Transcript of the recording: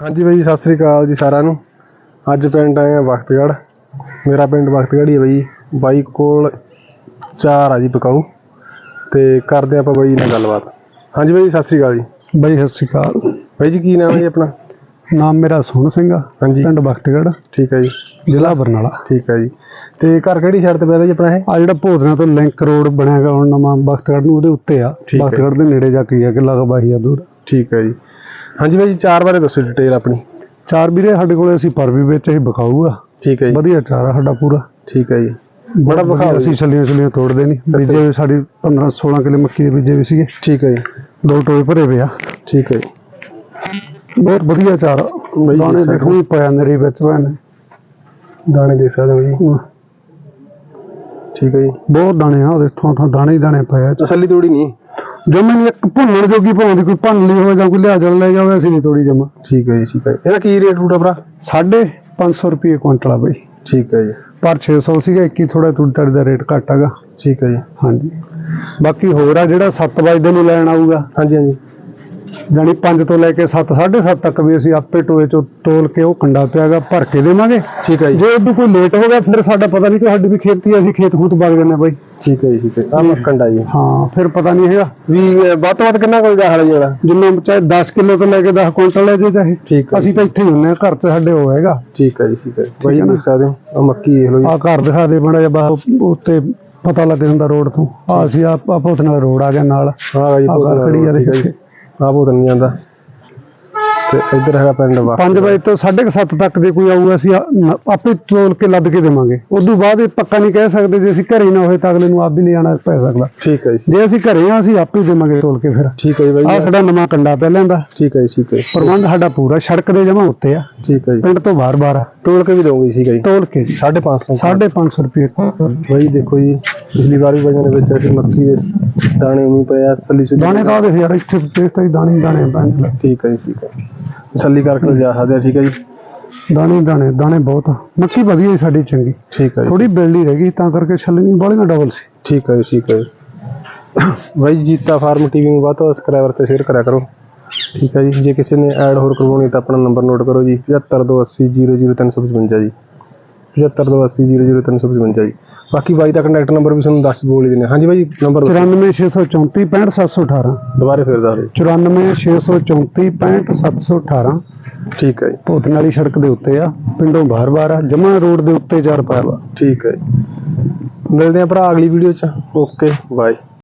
ਹਾਂਜੀ ਬਾਈ ਸਤਿ ਸ੍ਰੀ ਅਕਾਲ ਜੀ ਸਾਰਿਆਂ ਨੂੰ। ਅੱਜ ਪਿੰਡ ਆਏ ਆ ਬਖਤਗੜ੍ਹ ਮੇਰਾ ਪਿੰਡ ਬਖਤਗੜ੍ਹ ਹੀ ਹੈ ਬਾਈ ਬਾਈ ਕੋਲ ਚਾਰ ਆ ਜੀ ਪਕਾਊ। ਤੇ ਕਰਦੇ ਆਪਾਂ ਬਾਈ ਨਾਲ ਗੱਲਬਾਤ। ਹਾਂਜੀ ਬਾਈ ਸਤਿ ਸ੍ਰੀ ਅਕਾਲ ਜੀ। ਬਾਈ ਸਤਿ ਸ਼੍ਰੀ ਅਕਾਲ। ਬਾਈ ਜੀ ਕੀ ਨਾਮ ਹੈ ਜੀ ਆਪਣਾ? ਨਾਮ ਮੇਰਾ ਸੋਹਣ ਸਿੰਘ ਆ। ਹਾਂਜੀ। ਪਿੰਡ ਬਖਤਗੜ੍ਹ ਠੀਕ ਹੈ ਜੀ। ਜ਼ਿਲ੍ਹਾ ਬਰਨਾਲਾ। ਠੀਕ ਹੈ ਜੀ। ਤੇ ਘਰ ਕਿਹੜੀ ਸਾਈਡ ਤੇ ਪੈਦਾ ਜੀ ਆਪਣਾ ਇਹ? ਆ ਜਿਹੜਾ ਭੋਦਨਾ ਤੋਂ ਲਿੰਕ ਰੋਡ ਬਣਿਆ ਗਾ ਹੁਣ ਨਵਾਂ ਬਖਤਗੜ੍ਹ ਨੂੰ ਉਹਦੇ ਉੱਤੇ ਆ। ਬਖਤਗੜ੍ਹ ਦੇ ਨੇੜੇ ਜਾ ਕੇ ਆ ਕਿ ਲਗਬਾਹੀ ਆ ਦੂਰ। ਠੀਕ ਹੈ ਜੀ। ਹਾਂਜੀ ਬਾਈ ਜੀ ਚਾਰ ਬਾਰੇ ਦੱਸੋ ਡਿਟੇਲ ਆਪਣੀ। ਚਾਰ ਵੀਰੇ ਸਾਡੇ ਕੋਲੇ ਅਸੀਂ ਪਰ ਵੀ ਵਿੱਚ ਬਕਾਊ ਆ ਠੀਕ ਹੈ ਜੀ। ਵਧੀਆ ਚਾਰ ਸਾਡਾ ਪੂਰਾ। ਠੀਕ ਹੈ ਜੀ। ਬੜਾ ਵਿਖਾਓ ਅਸੀਂ ਛੱਲੀਆਂ ਛੱਲੀਆਂ ਤੋੜਦੇ ਨਹੀਂ। ਬੀਜੇ ਸਾਡੀ 15 16 ਕਿਲੇ ਮੱਕੀ ਦੇ ਬੀਜੇ ਵੀ ਸੀਗੇ। ਠੀਕ ਹੈ ਜੀ। ਦੋ ਟੋਏ ਭਰੇ ਵੇ ਆ। ਠੀਕ ਹੈ ਜੀ। ਬਹੁਤ ਵਧੀਆ ਚਾਰ ਦਾਣੇ ਦੇਖ ਦੇਖੋ ਹੀ। ਪਿਆ ਨਰੀ ਵਿੱਚ ਭੈਣ। ਦਾਣੇ ਦੇਖ ਸਕਦੇ ਹੋ ਜੀ। ਠੀਕ ਹੈ ਜੀ। ਬਹੁਤ ਦਾਣੇ ਆ ਉਹਦੇ ਥਾਂ ਥਾਂ ਦਾਣੇ ਹੀ ਦਾਣੇ ਪਏ ਆ। ਤਸੱਲੀ ਤੋੜੀ ਨਹੀਂ। ਜਮੇ ਨਹੀਂ ਇੱਕ ਭੁੰਨਣ ਜੋਗੀ ਭਾਵੇਂ ਦੀ ਕੋਈ ਭੰਨ ਲਈ ਹੋਵੇ ਜਾਂ ਕੋਈ ਲਿਆ ਚੱਲ ਲੈ ਜਾਵੇ ਅਸੀਂ ਨਹੀਂ ਤੋੜੀ ਜਮਾ। ਠੀਕ ਹੈ ਜੀ ਠੀਕ ਹੈ। ਜੀ। ਇਹਦਾ ਕੀ ਰੇਟ ਰੂਟ ਆ ਭਰਾ? ਸਾਢੇ 500 ਰੁਪਏ ਕੁਇੰਟਲ ਆ ਬਈ। ਠੀਕ ਹੈ ਜੀ। ਪਰ 600 ਸੀਗਾ 21 ਥੋੜਾ ਤੁੜਤੜ ਦਾ ਰੇਟ ਘੱਟ ਹੈਗਾ। ਠੀਕ ਹੈ ਜੀ। ਹਾਂਜੀ। ਬਾਕੀ ਹੋਰ ਆ ਜਿਹੜਾ 7 ਵਜੇ ਨੂੰ ਲੈਣ ਆਊਗਾ। ਹਾਂਜੀ ਹਾਂਜੀ। ਜਾਨੀ 5 ਤੋਂ ਲੈ ਕੇ 7 7:30 ਤੱਕ ਵੀ ਅਸੀਂ ਆਪੇ ਟੋਏ ਚੋਂ ਤੋਲ ਕੇ ਉਹ ਕੰਡਾ ਪਿਆਗਾ ਭਰ ਕੇ ਦੇਵਾਂਗੇ। ਠੀਕ ਹੈ ਜੀ। ਜੇ ਉਦੋਂ ਕੋਈ ਲੇਟ ਹੋ ਗਿਆ ਫਿਰ ਸਾਡਾ ਪਤਾ ਨਹੀਂ ਕਿ ਸਾਡੀ ਵੀ ਖੇਤੀ ਅਸੀਂ ਖੇਤ ਖੂਤ ਵਗ ਜਾਂਦੇ ਬਾਈ। ਠੀਕ ਹੈ ਜੀ ਠੀਕ ਹੈ। ਆ ਮੱਕੰਡਾ ਜੀ। ਹਾਂ ਫਿਰ ਪਤਾ ਨਹੀਂ ਹੈਗਾ। ਵੀ ਵੱਧ ਤੋਂ ਵੱਧ ਕਿੰਨਾ ਜਾ ਹਾਲ ਜੀ ਜਿਹੜਾ? ਜਿੰਨਾ ਚਾਹੇ 10 ਕਿਲੋ ਤੋਂ ਲੈ ਕੇ 10 ਕੁਇੰਟਲ ਲੈ ਜੇ ਚਾਹੇ। ਠੀਕ ਹੈ ਅਸੀਂ ਤਾਂ ਇੱਥੇ ਹੀ ਹੁੰਨੇ ਆ ਘਰ 'ਚ ਸਾਡੇ ਉਹ ਹੈਗਾ। ਠੀਕ ਹੈ ਜੀ ਠੀਕ ਹੈ। ਬਾਈ ਹੈ? ਦੇਖ ਸਕਦੇ ਹੋ ਆ ਮੱਕੀ ਦੇਖ ਲਓ ਜੀ। ਆ ਘਰ ਦਿਖਾ ਦੇ ਬੜਾ ਜਿਹਾ ਉੱਤੇ ਪਤਾ ਲੱਗ ਜਾਂਦਾ ਰੋਡ ਤੋਂ। ਆ ਅਸੀਂ ਆ ਭੋਤ ਨਾਲ ਰੋਡ ਆ ਗਿਆ ਨਾਲ। ਹਾਂ ਜੀ ਬਹੁਤ ਘਰ ਖੜੀ ਆ ਹੈ ਨਹੀਂ ਜਾਂਦਾ। ਤੇ ਇੱਧਰ ਹੈਗਾ ਪਿੰਡ ਵਾ 5 ਵਜੇ ਤੋਂ 7:30 ਤੱਕ ਦੇ ਕੋਈ ਆਊਗਾ ਅਸੀਂ ਆ- ਆਪੇ ਤੋਲ ਕੇ ਲੱਦ ਕੇ ਦੇਵਾਂਗੇ। ਉਦੋਂ ਬਾਅਦ ਇਹ ਪੱਕਾ ਨਹੀਂ ਕਹਿ ਸਕਦੇ ਜੇ ਅਸੀਂ ਘਰੇ ਨਾ ਹੋਏ ਤਾਂ ਅਗਲੇ ਨੂੰ ਆਪ ਵੀ ਲਿਆਣਾ ਪੈ ਸਕਦਾ ਠੀਕ ਹੈ ਜੀ। ਜੇ ਅਸੀਂ ਘਰੇ ਆ ਅਸੀਂ ਆਪੇ ਦੇਵਾਂਗੇ ਤੋਲ ਕੇ ਫਿਰ। ਠੀਕ ਹੈ ਜੀ ਆ ਬਾਈ ਸਾਡਾ ਨਵਾਂ ਕੰਡਾ ਪਹਿਲਾਂ ਦਾ। ਠੀਕ ਹੈ ਜੀ ਠੀਕ ਹੈ ਪ੍ਰਬੰਧ ਸਾਡਾ ਪੂਰਾ ਸੜਕ ਦੇ ਜਮਾ ਉੱਤੇ ਆ। ਠੀਕ ਹੈ ਜੀ। ਪਿੰਡ ਤੋਂ ਬਾਹਰ-ਬਾਹਰ ਆ। ਤੋਲ ਕੇ ਵੀ ਦੋਗੇ ਠੀਕ ਹੈ ਜੀ। ਤੋਲ ਕੇ। ਜੀ 550 550 ਰੁਪਏ। ਬਾਈ ਦੇਖੋ ਜੀ। ਪਿਛਲੀ ਵਾਰ ਵੀ ਬਾਈਆਂ ਦੇ ਵਿੱਚ ਅਸੀਂ ਮੱਕੀ ਦੇ ਦਾਣੇ ਉਵੇਂ ਪਏ ਆ ਸੱਲੀ ਸੁਲੀ ਦਾਣੇ ਤਾਂ ਉਹਦੇ ਯਾਰ ਇੱਥੇ ਤੇ ਤਾਂ ਦਾਣੇ ਹੀ ਦਾਣੇ ਪੈਣੇ ਠੀਕ ਹੈ ਜੀ ਠੀਕ ਹੈ ਕਰਕੇ ਜਾ ਸਕਦੇ ਆ ਠੀਕ ਹੈ ਜੀ? ਦਾਣੇ ਦਾਣੇ ਦਾਣੇ ਬਹੁਤ ਆ। ਮੱਕੀ ਵਧੀਆ ਸੀ ਸਾਡੀ ਚੰਗੀ। ਠੀਕ ਹੈ ਜੀ ਥੋੜੀ ਬਿਲਡੀ ਰਹਿ ਗਈ ਤਾਂ ਕਰਕੇ ਛੱਲੀਆਂ ਬਾਲੀਆਂ ਡਬਲ ਸੀ। ਠੀਕ ਹੈ ਜੀ ਠੀਕ ਹੈ ਜੀ। ਬਾਈ ਜੀਤਾ ਫਾਰਮ ਟੀਵੀ ਨੂੰ ਵੱਧ ਤੋਂ ਵੱਧ ਸਬਸਕ੍ਰਾਈਬਰ ਤੇ ਸ਼ੇਅਰ ਕਰਿਆ ਕਰੋ। ਠੀਕ ਹੈ ਜੀ ਜੇ ਕਿਸੇ ਨੇ ਐਡ ਹੋਰ ਕਰਵਾਉਣੀ ਤਾਂ ਆਪਣਾ ਨੰਬਰ ਨੋਟ ਕਰੋ ਜੀ 7528000355 ਜੀ। 7528000355 ਜੀ। ਬਾਕੀ ਬਾਈ ਦਾ ਕੰਟੈਕਟ ਨੰਬਰ ਵੀ ਤੁਹਾਨੂੰ ਦੱਸ ਬੋਲ ਹੀ ਦਿੰਦੇ। ਹਾਂਜੀ ਬਾਈ ਨੰਬਰ 94634 65718 ਦੁਬਾਰੇ ਫੇਰ ਦੱਸ ਦਿਓ। 94634 65718 ਠੀਕ ਹੈ ਜੀ। ਭੋਤਨ ਵਾਲੀ ਸੜਕ ਦੇ ਉੱਤੇ ਆ ਪਿੰਡੋਂ ਬਾਹਰ-ਬਾਹਰ ਆ ਜਮਾ ਰੋਡ ਦੇ ਉੱਤੇ ਚਾਰ ਪਾਇਆ ਠੀਕ ਹੈ ਜੀ। ਮਿਲਦੇ ਆ ਭਰਾ ਅਗਲੀ ਵੀਡੀਓ ਚ। Okay bye